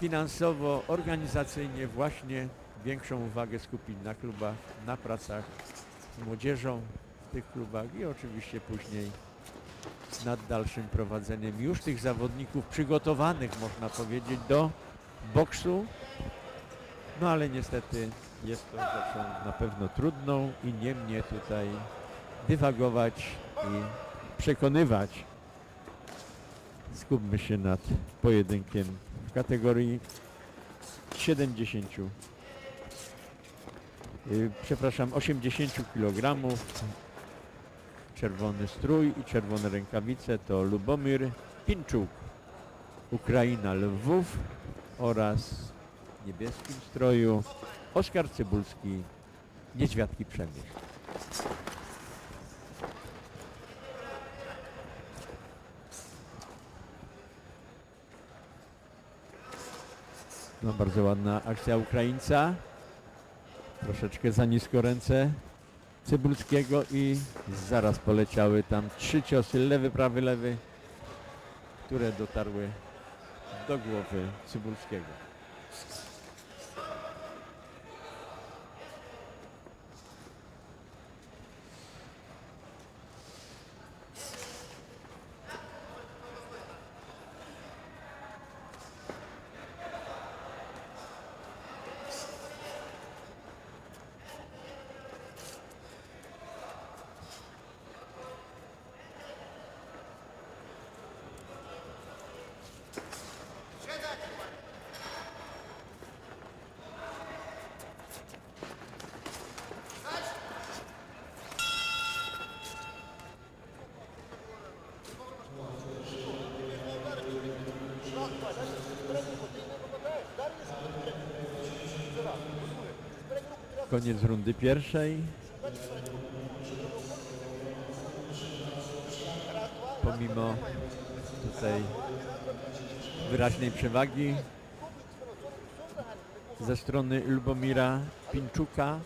finansowo, organizacyjnie właśnie większą uwagę skupić na klubach, na pracach z młodzieżą w tych klubach i oczywiście później nad dalszym prowadzeniem już tych zawodników przygotowanych, można powiedzieć, do boksu. No ale niestety jest to rzeczą na pewno trudną i nie mnie tutaj dywagować i przekonywać. Skupmy się nad pojedynkiem kategorii 70 y, przepraszam 80 kg czerwony strój i czerwone rękawice to Lubomir Pinczuk. Ukraina Lwów oraz w niebieskim stroju Oskar Cybulski Niedźwiadki Przemysł. No bardzo ładna akcja Ukraińca. Troszeczkę za nisko ręce Cybulskiego i zaraz poleciały tam trzy ciosy, lewy, prawy, lewy, które dotarły do głowy Cybulskiego. Koniec rundy pierwszej. Pomimo tutaj wyraźnej przewagi ze strony Lubomira Pinczuka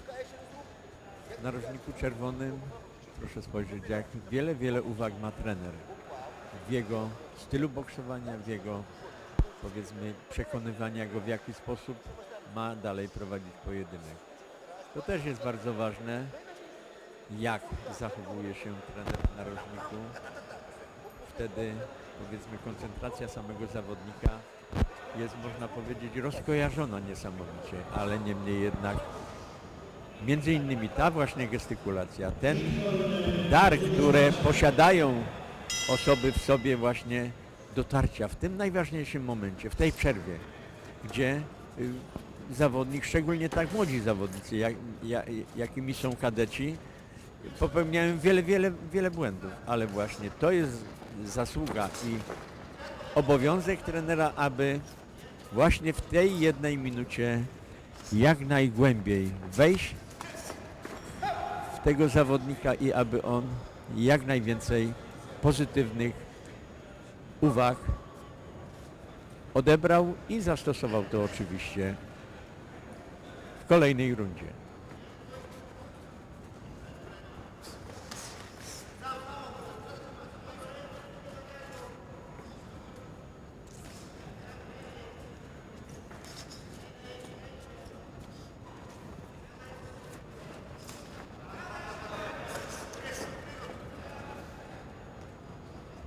w narożniku czerwonym. Proszę spojrzeć, jak wiele, wiele uwag ma trener w jego stylu boksowania, w jego powiedzmy przekonywania go w jaki sposób ma dalej prowadzić pojedynek. To też jest bardzo ważne, jak zachowuje się trener w narożniku. Wtedy powiedzmy koncentracja samego zawodnika jest można powiedzieć rozkojarzona niesamowicie, ale niemniej jednak między innymi ta właśnie gestykulacja, ten dar, które posiadają osoby w sobie właśnie dotarcia w tym najważniejszym momencie, w tej przerwie, gdzie y, zawodnik, szczególnie tak młodzi zawodnicy, jak, ja, jakimi są kadeci, popełniają wiele, wiele, wiele błędów, ale właśnie to jest zasługa i obowiązek trenera, aby właśnie w tej jednej minucie jak najgłębiej wejść w tego zawodnika i aby on jak najwięcej pozytywnych uwag odebrał i zastosował to oczywiście kolejnej rundzie.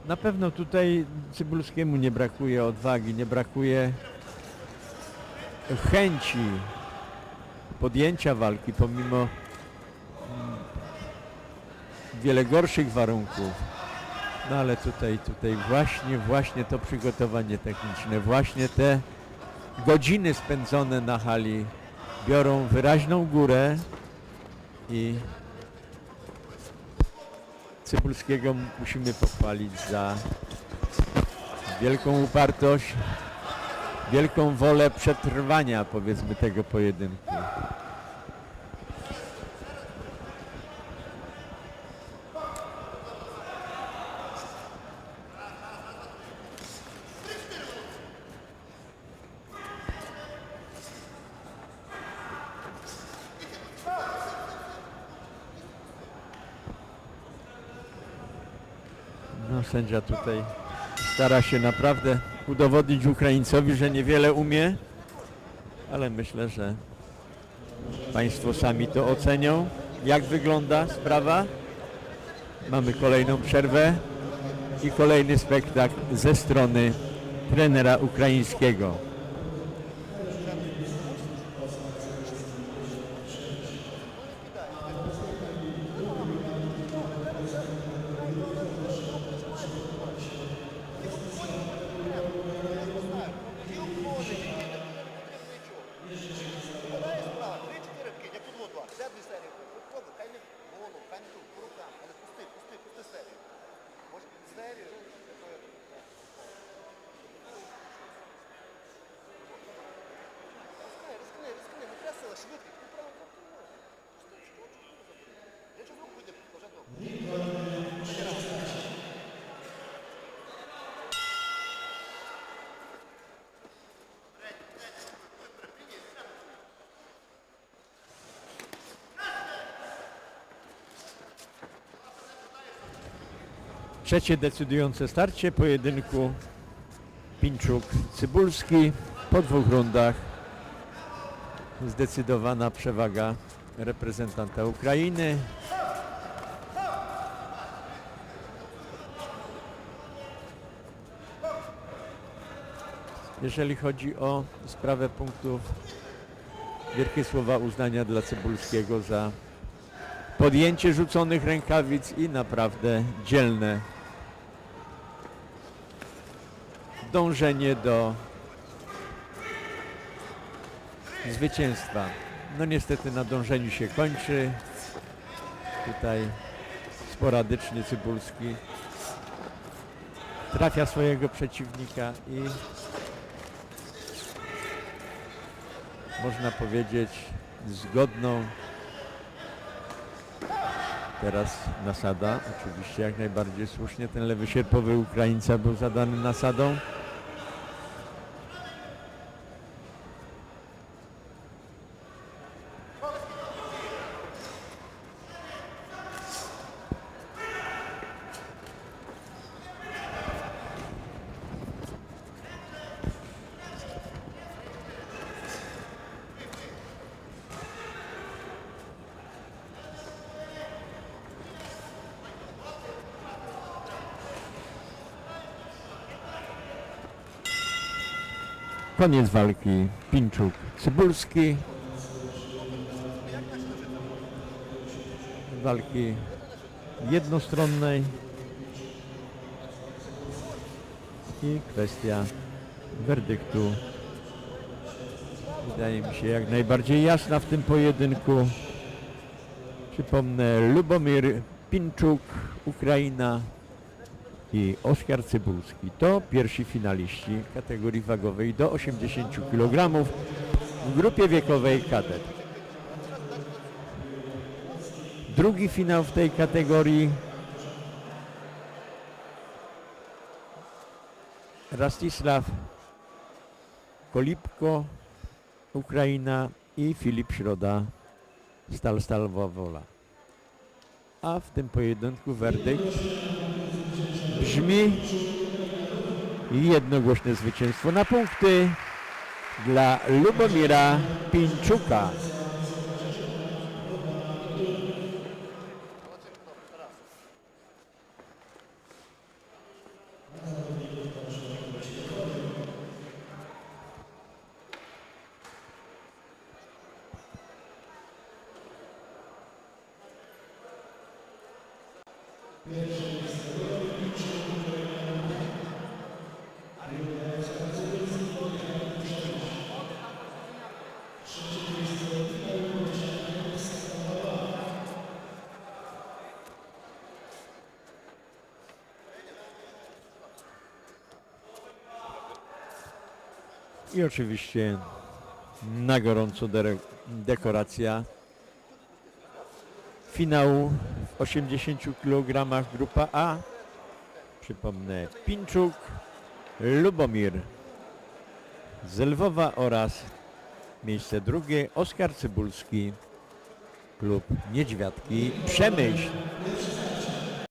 Na pewno tutaj Cybulskiemu nie brakuje odwagi, nie brakuje chęci podjęcia walki pomimo mm, wiele gorszych warunków. No ale tutaj, tutaj właśnie, właśnie to przygotowanie techniczne, właśnie te godziny spędzone na hali biorą wyraźną górę i Cybulskiego musimy pochwalić za wielką upartość, wielką wolę przetrwania powiedzmy tego pojedynku. No sędzia tutaj stara się naprawdę udowodnić Ukraińcowi, że niewiele umie, ale myślę, że Państwo sami to ocenią. Jak wygląda sprawa? Mamy kolejną przerwę i kolejny spektakl ze strony trenera ukraińskiego. Trzecie decydujące starcie pojedynku Pinczuk-Cybulski po dwóch rundach. Zdecydowana przewaga reprezentanta Ukrainy. Jeżeli chodzi o sprawę punktów, wielkie słowa uznania dla Cybulskiego za podjęcie rzuconych rękawic i naprawdę dzielne dążenie do zwycięstwa. No niestety na dążeniu się kończy. Tutaj sporadycznie Cybulski trafia swojego przeciwnika i można powiedzieć zgodną Teraz nasada, oczywiście jak najbardziej słusznie. Ten lewy sierpowy Ukraińca był zadany nasadą. Koniec walki Pinczuk-Cybulski. Walki jednostronnej i kwestia werdyktu wydaje mi się jak najbardziej jasna w tym pojedynku. Przypomnę Lubomir Pinczuk, Ukraina i Oskar Cybulski. To pierwsi finaliści kategorii wagowej do 80 kg w grupie wiekowej kadet. Drugi finał w tej kategorii Rastisław Kolipko, Ukraina i Filip Środa, Stal Stalowa Wola. A w tym pojedynku werdykt brzmi jednogłośne zwycięstwo na punkty dla Lubomira Pińczuka. I oczywiście na gorąco dere- dekoracja finału w 80 kg grupa A. Przypomnę Pinczuk, Lubomir z Lwowa oraz miejsce drugie Oskar Cybulski, klub Niedźwiadki Przemyśl.